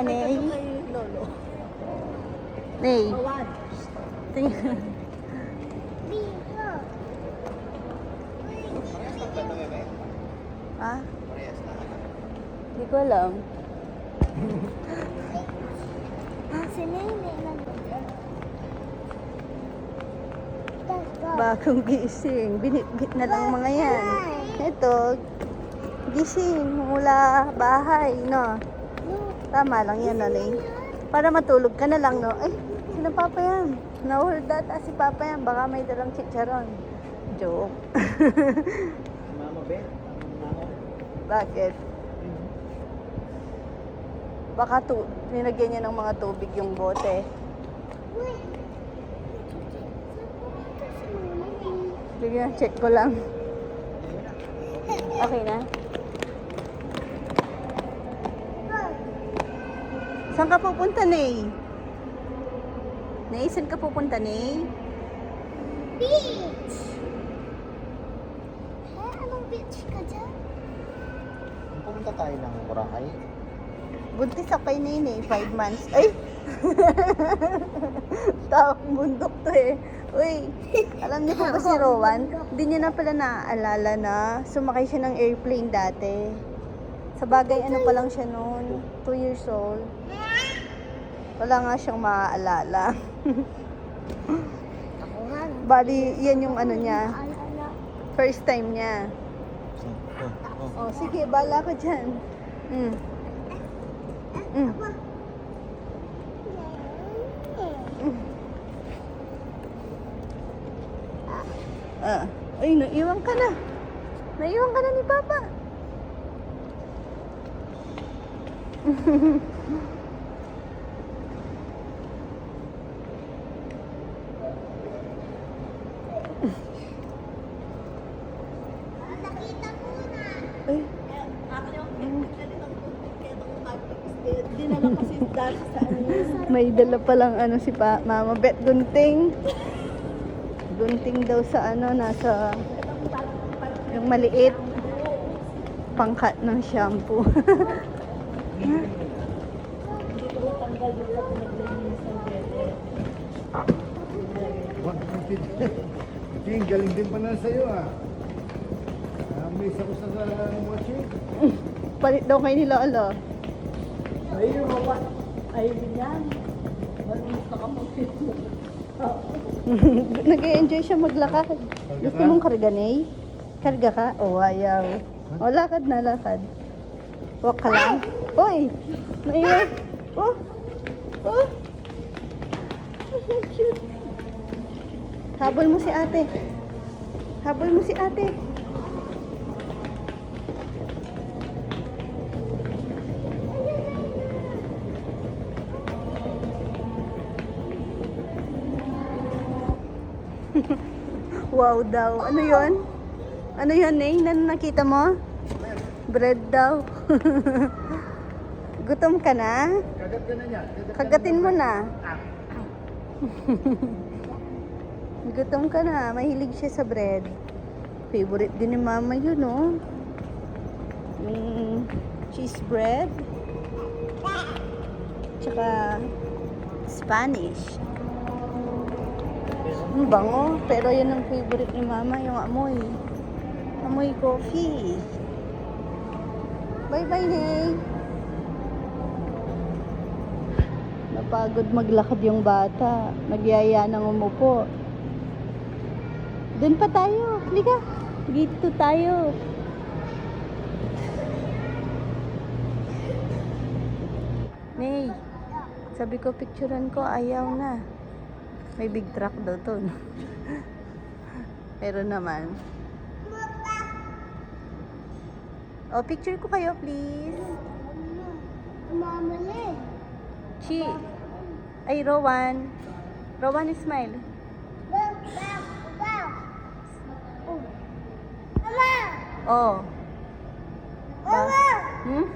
mo Nay? Lolo. Nay. Tingnan. Ah? Hindi ko alam. Si Nene. Bagong gising. Binitbit na lang mga yan. Ito, gising mula bahay, no? Tama lang yan, nanay. Para matulog ka na lang, no? Ay, sino papa yan? Na-hold ata si papa yan. Baka may dalang chicharon. Joke. Mama. Mama. Bakit? Baka tu nilagyan niya ng mga tubig yung bote. Sige, check ko lang. Okay na? Saan ka pupunta, Nay? Nay, saan ka pupunta, Nay? Beach! Eh, anong beach ka dyan? Pumunta tayo ng Boracay. Buntis ako kay Nene, 5 months. Ay! Taong bundok to eh. Uy, alam niyo po ba si Rowan? Hindi niya na pala naaalala na sumakay siya ng airplane dati. Sa bagay, ano pa lang siya noon, 2 years old. Wala nga siyang maaalala. Bali, yan yung ano niya, first time niya. Oh, oh. Oh, sige, bala ko dyan. Mm. Mm. Ah. Ay, naiwan ka na. Naiwan ka na ni Papa. Nakita ko na. Ay, Dinala kasi dahil sa ano yun. May dala palang ano si pa, Mama Bet Gunting. Gunting daw sa ano, nasa yung maliit pangkat ng shampoo. Ting, galing din pala sa'yo ah. Ah, miss ako sa sa mochi. Palit daw kay ni Lolo. Ayun, mama. Ayun yan. Nag-enjoy siya maglakad. Gusto mong karga, Nay? Karga ka? O, oh, ayaw. O, lakad na, lakad. Walk ka lang. Hoy! Naiwan. Oh! Oh! Habol mo si ate. Habol mo si ate. Wow daw. Ano yon? Ano yon, Nay? Ano nakita mo? Bread daw. Gutom ka na? Kagat ka Kagatin mo na. Gutom ka na. Mahilig siya sa bread. Favorite din ni mama yun, oh. Yung cheese bread. Tsaka Spanish. Ang bango. Pero yun ang favorite ni mama, yung amoy. Amoy coffee. Bye-bye, Nay. Napagod maglakad yung bata. Nagyaya ng umupo. Doon pa tayo. Halika. Dito tayo. Nay, sabi ko picturean ko, ayaw na. May big truck daw to. Pero naman. Oh, picture ko kayo, please. Mama. Chi. Ay, Rowan. Rowan, smile. Oh. Mama! Hmm?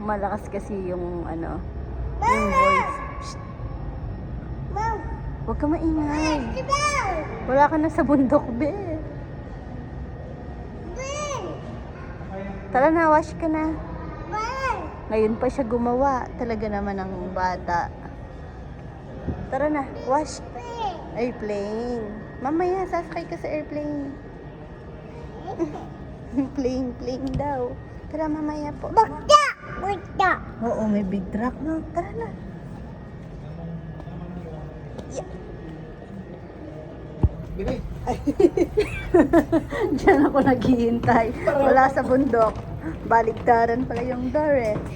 Malakas kasi yung ano, yung voice. Huwag ka maingay. Wala ka na sa bundok, be. Tara na, wash ka na. Ngayon pa siya gumawa. Talaga naman ang bata. Tara na, wash. Airplane. Mamaya, sasakay ka sa airplane. plane, plane daw. Tara, mamaya po. Bakta! Bakta! Oo, may big truck, no? Tara na. Bigay. Diyan ako naghihintay. Wala sa bundok. Baliktaran pala yung door eh.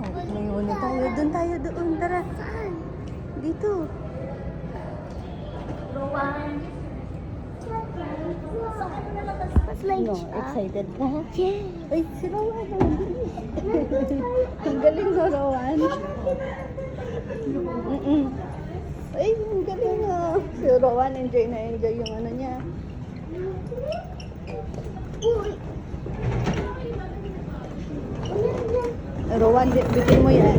Oh, may una tayo. Doon tayo doon. Tara. Dito. No, excited ka? Yeah. Ay, si Rowan. ang galing Rowan. Mm-mm. Ay, ang galing mo. Si Rowan, enjoy na enjoy yung ano niya. Rowan, bi- bitin mo yan.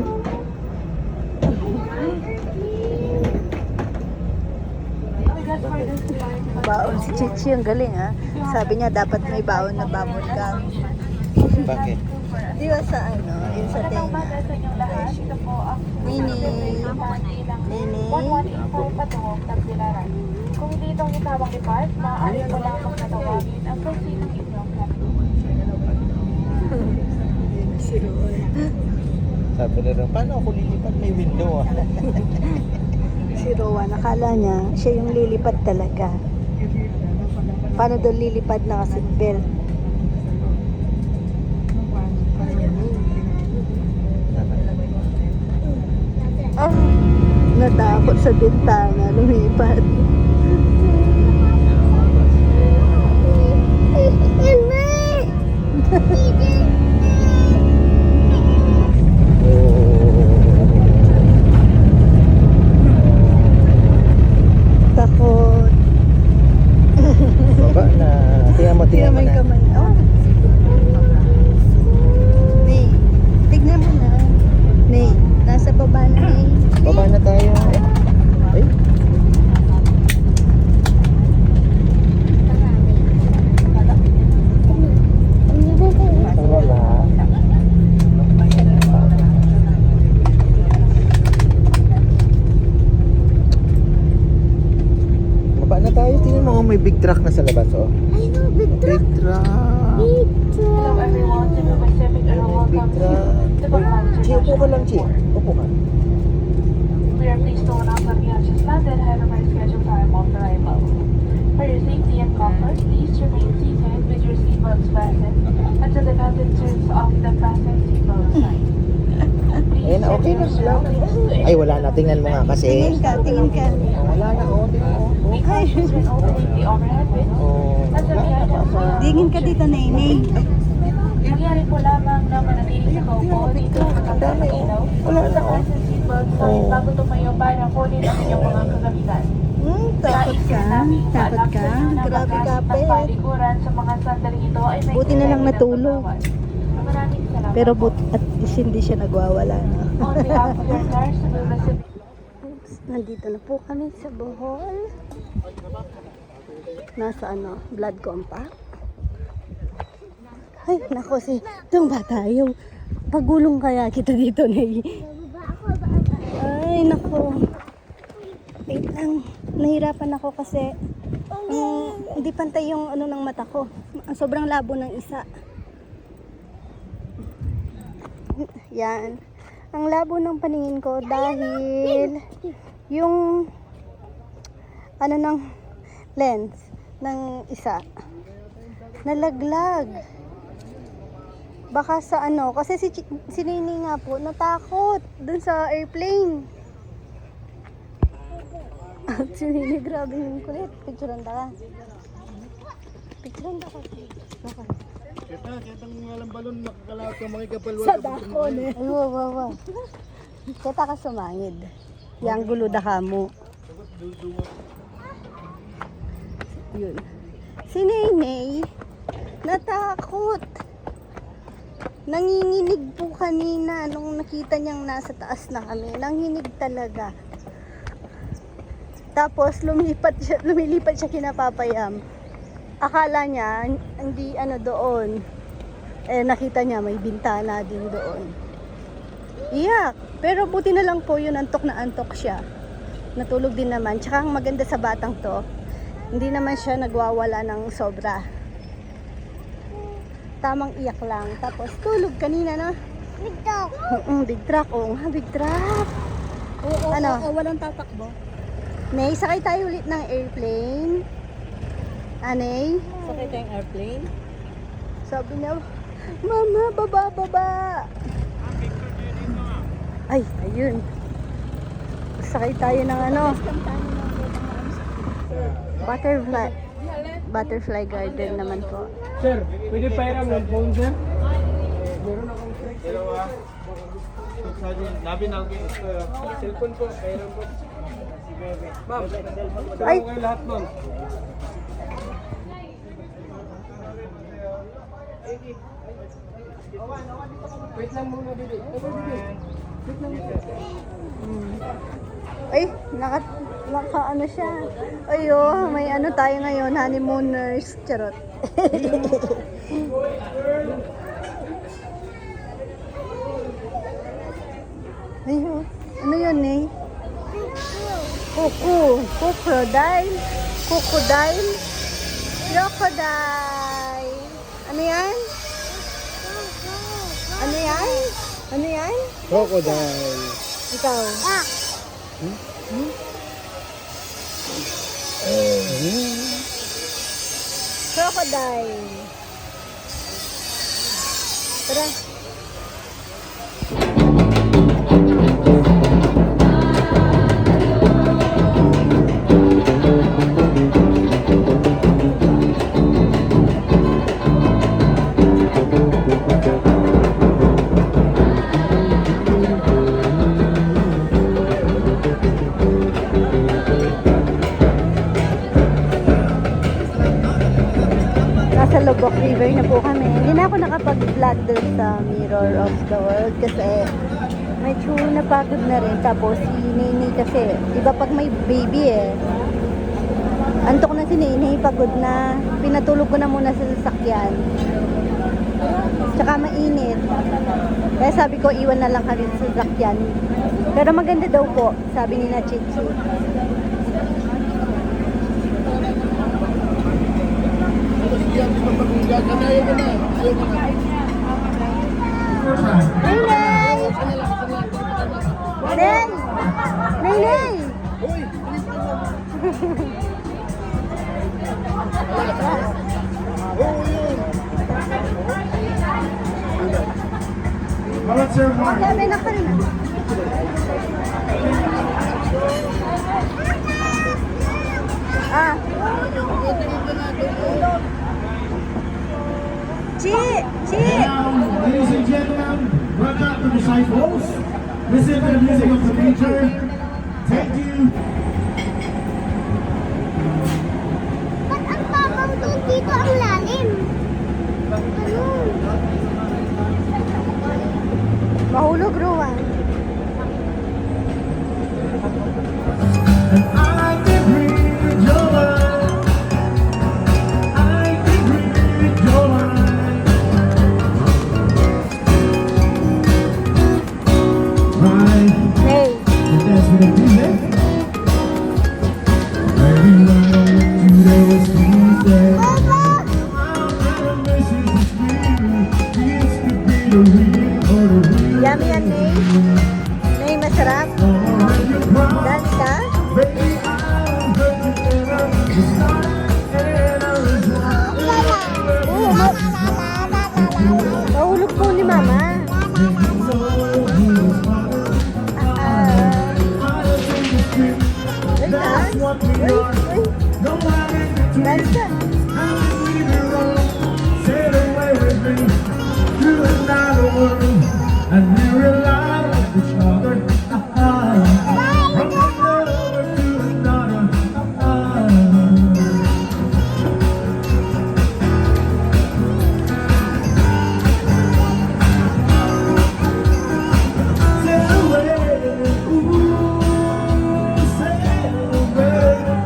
Baon si Chichi, ang galing ha. Sabi niya dapat may baon na bubble gum. Bakit? Di ba sa ano, yun sa tenga. Nini. Nini. 1184 patungong Tagbilaran. Kung hindi itong itawang depart, maaari mo lamang natawagin ang konsinong inyong Sabi na rin, paano ako lilipat? May window ah. Si Rowan, nakala niya, siya yung lilipad talaga. Paano daw lilipad na kasi belt? Ah, natakot sa bintana, lumipad. Takot. Baba na. Tingnan mo, tingnan mo Tingnan mo yung na. kamay. Oh. Nay, tignan mo na. Nay, nasa baba na Nay. Baba na tayo. Eh. Ay. Baba na tayo. Tingnan mo, oh, may big truck na sa labas, oh. I know, big Big truck. Pacific and Big welcome truck. to Bacolod Chi, upo ka lang, Chi. Upo ka. We are pleased to announce that we have just landed ahead of our scheduled time of arrival. For your safety and comfort, please remain seated with your seatbelts fastened until the captain turns off the fasten seatbelt sign. Ayun, okay na. Wala yourself Ay, wala na. Tingnan mo nga kasi. Tingin ka, tingin ka. Oh, wala na, oh. Tingnan mo. Oh. Bins, Oh, wala Tingin ka dito. Nay. Nangyari po lamang na manatili sa kaupo dito sa kapag ilaw Wala at na, oh. Fasten seatbelt sign Oh. bago tumayo para kunin ang inyong mga kagamitan. Hmm, takot ka? Takot ka? Grabe palikuran sa mga sandaling ito ay may Buti na lang natulog. Maraming salamat Pero but at least hindi siya nagwawala na. On behalf of the stars, we receive Oops, nandito na po kami sa Bohol. Nasa ano, blood compact. Ay, nako si, itong bata, yung pagulong kaya kita dito na Ay, nako. Wait lang, nahirapan ako kasi um, hindi pantay yung ano ng mata ko. Sobrang labo ng isa. Yan. Ang labo ng paningin ko dahil yung ano ng lens ng isa nalaglag. Baka sa ano, kasi si, si Nini nga po natakot dun sa airplane. At si Nini, grabe yung kulit. Picturean ka. Picturean ka. Baka. Kita, kita ng walang balon, makakalawat ka mga kapal. Sa dakon eh. Ay, wow, wow, wow. Kita ka sumangid. Yang gulo da ka mo. Yun. Si Nenay, natakot. Nanginginig po kanina nung nakita niyang nasa taas na kami. Nanginginig talaga. Tapos lumilipat siya, lumilipat siya kinapapayam. Akala niya hindi ano doon. Eh nakita niya may bintana din doon. Iyak. Pero buti na lang po yun antok na antok siya. Natulog din naman. Tsaka ang maganda sa batang to, hindi naman siya nagwawala ng sobra. Tamang iyak lang. Tapos tulog kanina na. Big dog. Mm, big truck. Oo nga, big truck. Oo, Ano? oo, walang tatakbo. May sakay tayo ulit ng airplane. Anay? Sakay tayong airplane. Sabi niya, Mama, baba, baba. Ay, ayun. Sakay tayo ng ano, butterfly. Butterfly garden naman po. Sir, pwede pairam ng phone, sir? Nabi na ako cellphone po, pairam po. Ma'am, Ay. kayo lahat nun. Wait lang muna, Bibi. Wait lang muna. Ay, naka, naka ano siya. Ayo, may ano tayo ngayon, honeymooners. Charot. Ayo, ano yun eh? Kuku. Crocodile. Crocodile. Crocodile. Ano yan? Ano yan? Ano yan? Crocodile. Ikaw. Ah. Crocodile. Tara. Nakapag-vlog doon sa Mirror of the World kasi medyo napagod na rin. Tapos si Nini kasi, di ba pag may baby eh, antok na si Nini, pagod na. Pinatulog ko na muna sa sasakyan. Tsaka mainit. Kaya sabi ko, iwan na lang kami sa sasakyan. Pero maganda daw po, sabi ni na Chichi. Nay, nay! Nay! Nay, nay! Mga sir, Mark. Sabi na ka rin ah. Ah. Now, ladies and gentlemen, welcome to the disciples. Listen to the music of the preacher.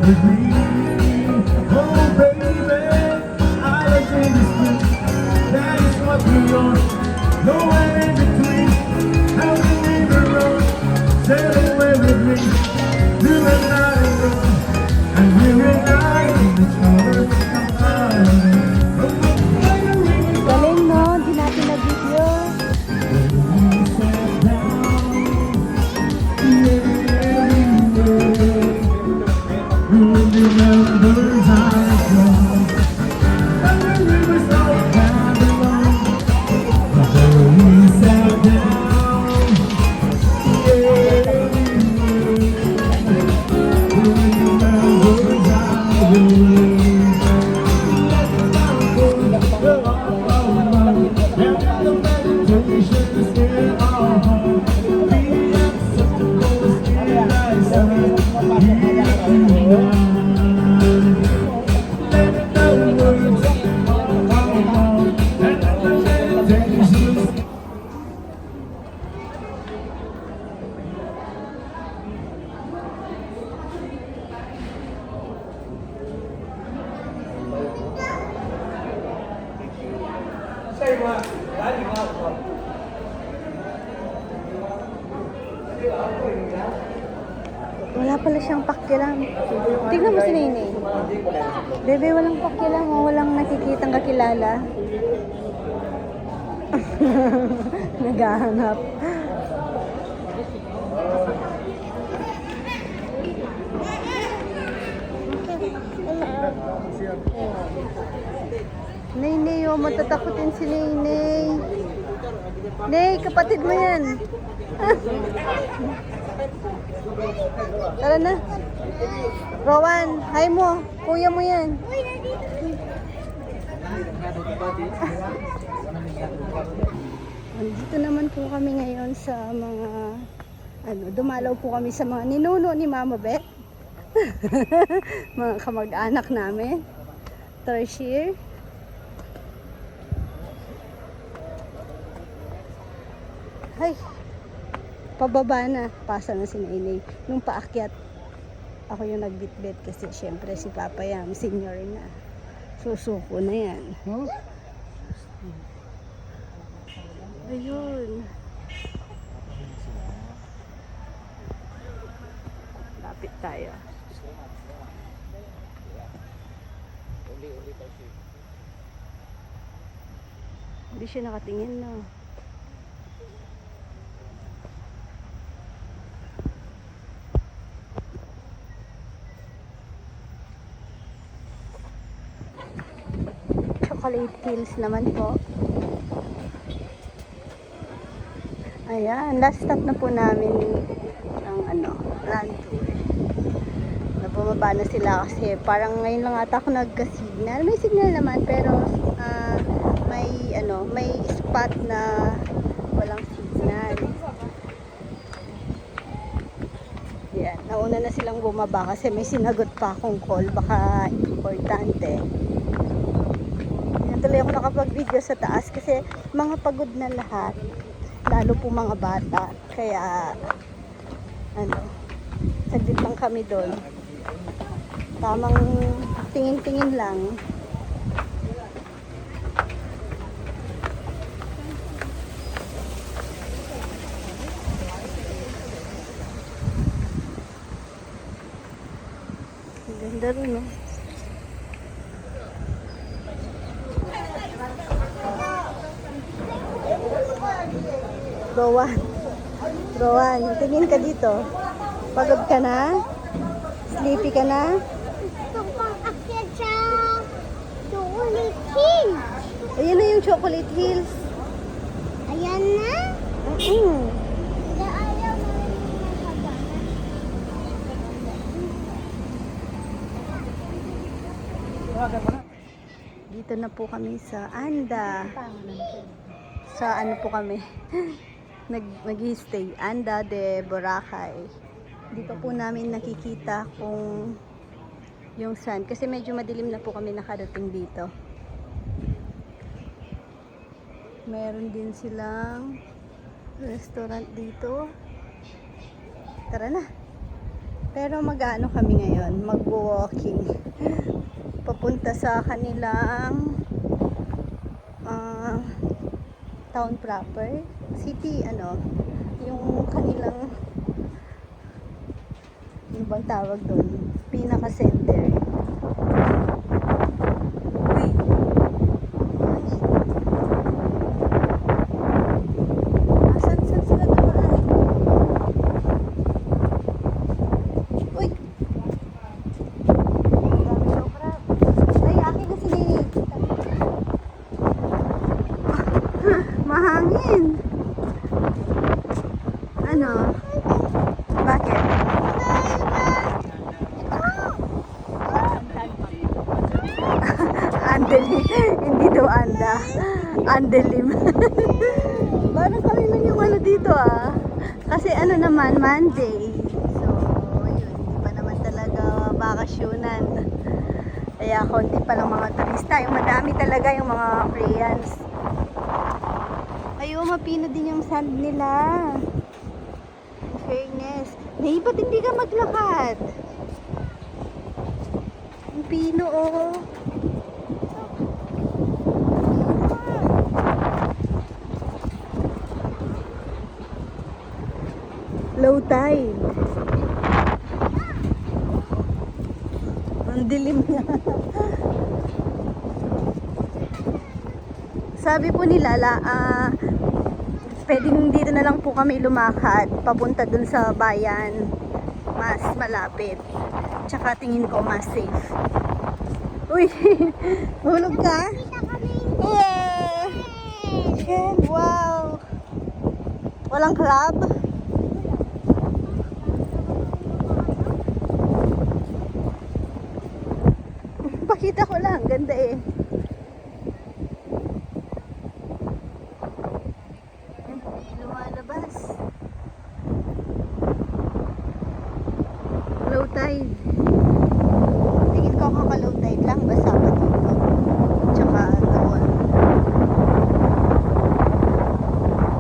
With me. Oh, baby, I you this. That is what we are. Nowhere in Naghahanap. Nene, oh, matatakotin si Nene. Nene, kapatid mo yan. Tara na. Rowan, hi mo. Kuya mo yan. Nandito naman po kami ngayon sa mga ano, dumalaw po kami sa mga ninuno ni Mama Beth. mga kamag-anak namin. Tertiary. Ay, pababa na. Pasa na si Nainay. Nung paakyat, ako yung nagbitbit kasi syempre si Papa Yam, senior na. Susuko na yan. Ayun. Lapit tayo. Hindi siya nakatingin no. Chocolate Hills naman po. Ayan, last stop na po namin ng ano, land tour. Na bumaba na sila kasi parang ngayon lang ata ako nagka-signal. May signal naman pero ah, may ano, may spot na walang signal. Yan, nauna na silang bumaba kasi may sinagot pa akong call, baka importante. Yan tuloy ako nakapag-video sa taas kasi mga pagod na lahat. Lalo po mga bata. Kaya, ano, saglit lang kami doon. Tamang tingin-tingin lang. Ang Ganda rin, no? Rowan. Rowan, tingin ka dito. Pagod ka na? Sleepy ka na? Gusto kong akyat sa Chocolate Hill. Ayun na yung Chocolate Hills. Ayan na. Yung masagana. Dito na po kami sa Anda. Sa ano po kami? Nag nag-stay Anda de Boracay. Di pa po namin nakikita kung yung sun kasi medyo madilim na po kami nakarating dito. Meron din silang restaurant dito. Tara na. Pero mag-ano kami ngayon, mag-walking. Papunta sa kanilang ah, town proper. City, ano, yung kanilang ano bang tawag doon? Pinaka-center. Uy! Hangin. Asan, saan sila dumaan? Uy! Ang dami daw crab. Ay, akin na si Mahangin. Ano? Bakit? Hindi daw anda. Andelim. Parang kami lang yung ano dito ah. Kasi ano naman, Monday. So, yun. Hindi pa naman talaga bakasyonan. Kaya konti pa lang mga turista. Yung madami talaga yung mga Koreans. Ayaw, mapino din yung sand nila. Fairness. Nay, hindi ka maglakad? Ang pino, oh. Low tide. Ang dilim na. Sabi po nila, la, ah, pwedeng dito na lang po kami lumakad papunta dun sa bayan. Mas malapit. Tsaka tingin ko mas safe. Uy, hulog ka? Yeah! Ken, wow! Walang crab? Pakita ko lang, ganda eh. Hindi lumalabas. Low tide. Tingin ko kaka-low tide lang, basa pa dito. Tsaka doon.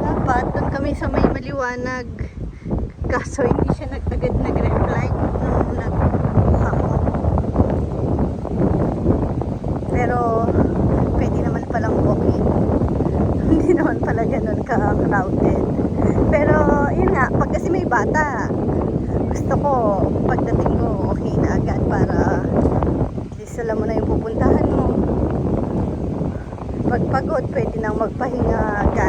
Dapat doon sa may maliwanag. Kaso hindi siya nagtagad nag-reply nung nagbuka ko. Pero pwede naman palang walking. Hindi naman pala ganun ka-crowded. Pero yun nga, pag kasi may bata, gusto ko pagdating ko okay na agad para at least alam mo na yung pupuntahan mo. Pag pagod, pwede nang magpahinga agad.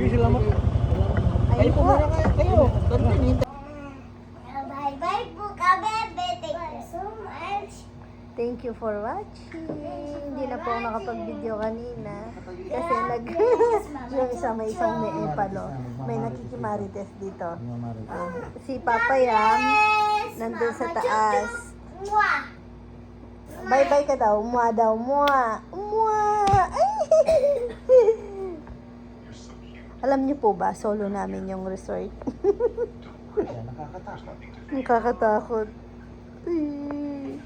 Salamat. Kayo po muna kayo. Bye-bye po kami, Thank you. Thank you for watching. Hindi na po ako nakapag-video kanina. Kasi nag... yung isa may isang may epalo. Oh. May nakikimarites dito. Uh, si Papa Yam, nandun sa taas. Bye-bye ka daw. Mua daw. Mua. Mua. Ay! Alam niyo po ba, solo namin yung resort. Kaya nakakatakot. Nakakatakot. Ay.